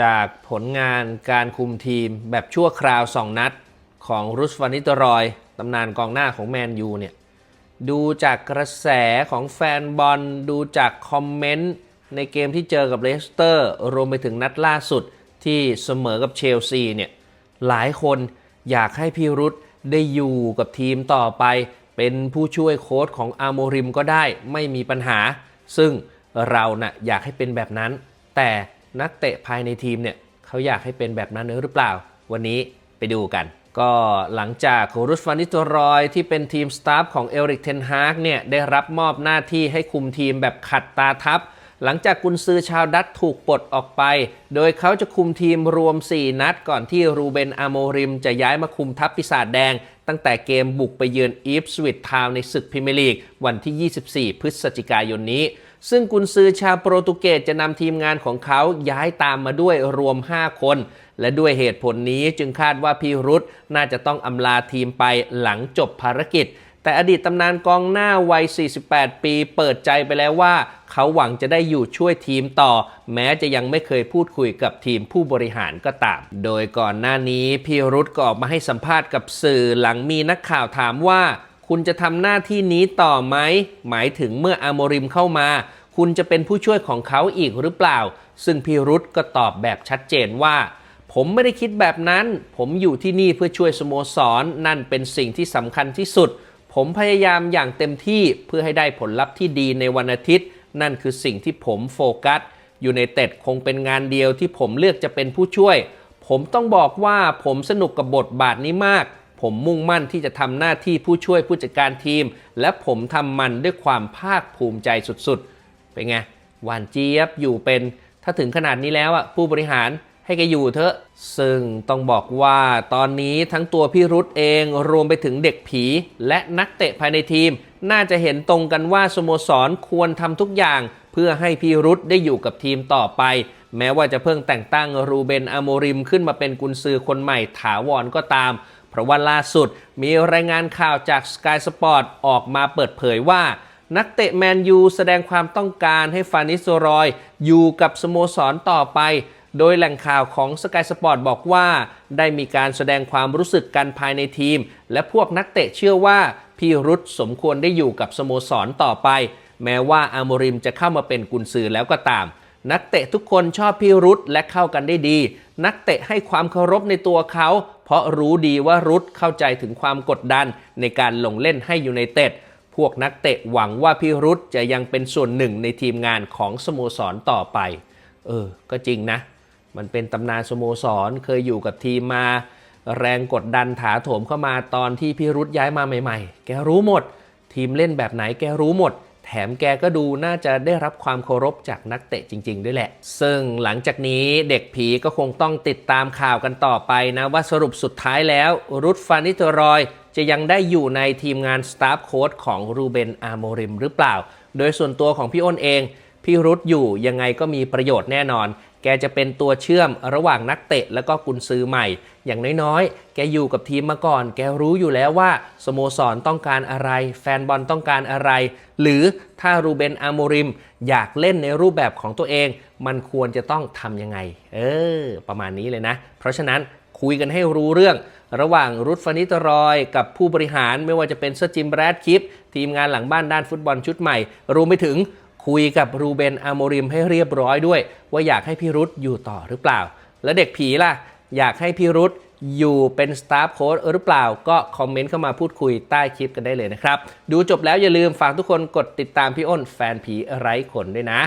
จากผลงานการคุมทีมแบบชั่วคราว 2 นัดของรุสวานิตรอยตำนานกองหน้าของแมนยูเนี่ยดูจากกระแสของแฟนบอลดูจากคอมเมนต์ในเกมที่เจอกับเลสเตอร์ รวมไปถึงนัดล่าสุดที่เสมอกับเชลซีเนี่ยหลายคนอยากให้พี่รุธได้อยู่กับทีมต่อไป เป็นผู้ช่วยโค้ชของอาโมริมก็ได้ไม่มีปัญหา ซึ่งเรานะ่ะอยากให้เป็นแบบนั้น แต่ นักเตะภายในทีมเนี่ยเขาอยากให้เป็นแบบนั้นหรือเปล่า วันนี้ไปดูกัน ก็หลังจากรุสฟานิโตรอยที่เป็นทีมสตาฟของเอริกเทนฮากเนี่ยได้รับมอบหน้าที่ให้คุมทีมแบบขัดตาทับ หลังจากกุนซือชาวดัตถูกปลดออกไป โดยเขาจะคุมทีมรวม 4 นัดก่อนที่รูเบนอาโมริมจะย้ายมาคุมทัพปีศาจแดง ตั้งแต่เกมบุกไปเยือนอีฟสวิตทาวในศึกพรีเมียร์ลีกวันที่ 24 พฤศจิกายนนี้ ซึ่งกุนซือชาวโปรตุเกสจะนำทีมงานของเขาย้ายตามมาด้วยรวม 5 คน และด้วยเหตุผลนี้จึงคาดว่าพี่รุธน่าจะต้องอำลาทีมไปหลังจบภารกิจ แต่อดีตตำนานกองหน้าวัย 48 ปีเปิดใจไปแล้วว่า เขาหวังจะได้อยู่ช่วยทีมต่อ แม้จะยังไม่เคยพูดคุยกับทีมผู้บริหารก็ตาม โดยก่อนหน้านี้พี่รุธก็ออกมาให้สัมภาษณ์กับสื่อหลังมีนักข่าวถามว่า คุณจะทำหน้าที่นี้ต่อไหม หมายถึงเมื่ออาโมริมเข้ามา คุณจะเป็นผู้ช่วยของเขาอีกหรือเปล่า ซึ่งพี่รุธก็ตอบแบบชัดเจนว่า ผมไม่ได้คิดแบบนั้น ผมอยู่ที่นี่เพื่อช่วยสโมสรนั่นเป็นสิ่งที่สำคัญที่สุด ผมพยายามอย่างเต็มที่เพื่อให้ได้ผลลัพธ์ที่ดีในวันอาทิตย์ นั่นคือสิ่งที่ผมโฟกัสอยู่ในเต็ดคงเป็นงานเดียวที่ผมเลือกจะเป็นผู้ช่วย ผมต้องบอกว่าผมสนุกกับบทบาทนี้มาก ผมมุ่งมั่นที่จะทำหน้าที่ผู้ช่วยผู้จัดการทีม และผมทำมันด้วยความภาคภูมิใจสุดๆ เป็นไงหวานเจี๊ยบอยู่เป็น ถ้าถึงขนาดนี้แล้วอะผู้บริหารให้แกอยู่เถอะ ซึ่งต้องบอกว่าตอนนี้ทั้งตัวพี่รุธเองรวมไปถึงเด็กผี และนักเตะภายในทีม น่าจะเห็นตรงกันว่าสโมสรควรทำทุกอย่าง เพื่อให้พี่รุธได้อยู่กับทีมต่อไป แม้ว่าจะเพิ่งแต่งตั้งรูเบนอโมริมขึ้นมาเป็นกุนซือคนใหม่ถาวรก็ตาม เพราะว่าล่าสุดมีรายงานข่าวจาก Sky Sport ออกมาเปิดเผยว่า นักเตะแมนยูแสดงความต้องการให้ฟานิสโซรอย อยู่กับสโมสรต่อไป โดยแหล่งข่าวของ Sky Sport บอกว่า ได้มีการแสดงความรู้สึกกันภายในทีม และพวกนักเตะเชื่อว่าพี่รุธสมควรได้อยู่กับสโมสรต่อไป แม้ว่าอาโมริมจะเข้ามาเป็นกุนซือแล้วก็ตาม นักเตะทุกคนชอบพี่รุธและเข้ากันได้ดี นักเตะให้ความเคารพในตัวเขา เพราะรู้ดีว่ารุธเข้าใจถึงความกดดันในการลงเล่นให้อยู่ในเต็ด พวกนักเตะหวังว่าพี่รุธจะยังเป็นส่วนหนึ่งในทีมงานของสโมสรต่อไป เออ ก็จริงนะ มันเป็นตำนานสโมสรเคยอยู่กับทีมมา แรงกดดันถาโถมเข้ามาตอนที่พี่รุธย้ายมาใหม่ ๆ แกรู้หมด ทีมเล่นแบบไหนแกรู้หมด แถมแกก็ดูน่าจะได้รับความเคารพจากนักเตะจริง ๆ ด้วยแหละ ซึ่งหลังจากนี้เด็กผีก็คงต้องติดตามข่าวกันต่อไปนะ ว่าสรุปสุดท้ายแล้วรุดฟานิโตรอยจะยังได้อยู่ในทีมงานสตาฟโค้ดของรูเบนอาโมริมหรือเปล่า โดยส่วนตัวของพี่อ้นเอง พี่รุดอยู่ยังไงก็มีประโยชน์แน่นอน แกจะเป็นตัวเชื่อมระหว่างนักเตะแล้วก็กุนซือใหม่ อย่างน้อยๆ แกอยู่กับทีมมาก่อน แกรู้อยู่แล้วว่าสโมสรต้องการอะไร แฟนบอลต้องการอะไร หรือถ้ารูเบนอาโมริม อยากเล่นในรูปแบบของตัวเอง มันควรจะต้องทำยังไง เออ ประมาณนี้เลยนะ เพราะฉะนั้นคุยกันให้รู้เรื่องระหว่างรุดฟานิตรอยกับผู้บริหารไม่ว่าจะเป็นเซอร์จิมแบรดคิป ทีมงานหลังบ้านด้านฟุตบอลชุดใหม่รวมไปถึง คุยกับรูเบนอาโมริมให้เรียบร้อยด้วย ว่าอยากให้พี่รุธอยู่ต่อหรือเปล่า แล้วเด็กผีล่ะ อยากให้พี่รุธอยู่เป็นสตาฟโค้ดหรือเปล่า ก็คอมเมนต์เข้ามาพูดคุยใต้คลิปกันได้เลยนะครับ ดูจบแล้วอย่าลืมฝากทุกคนกดติดตามพี่อ้นแฟนผีไร้ขนด้วยนะ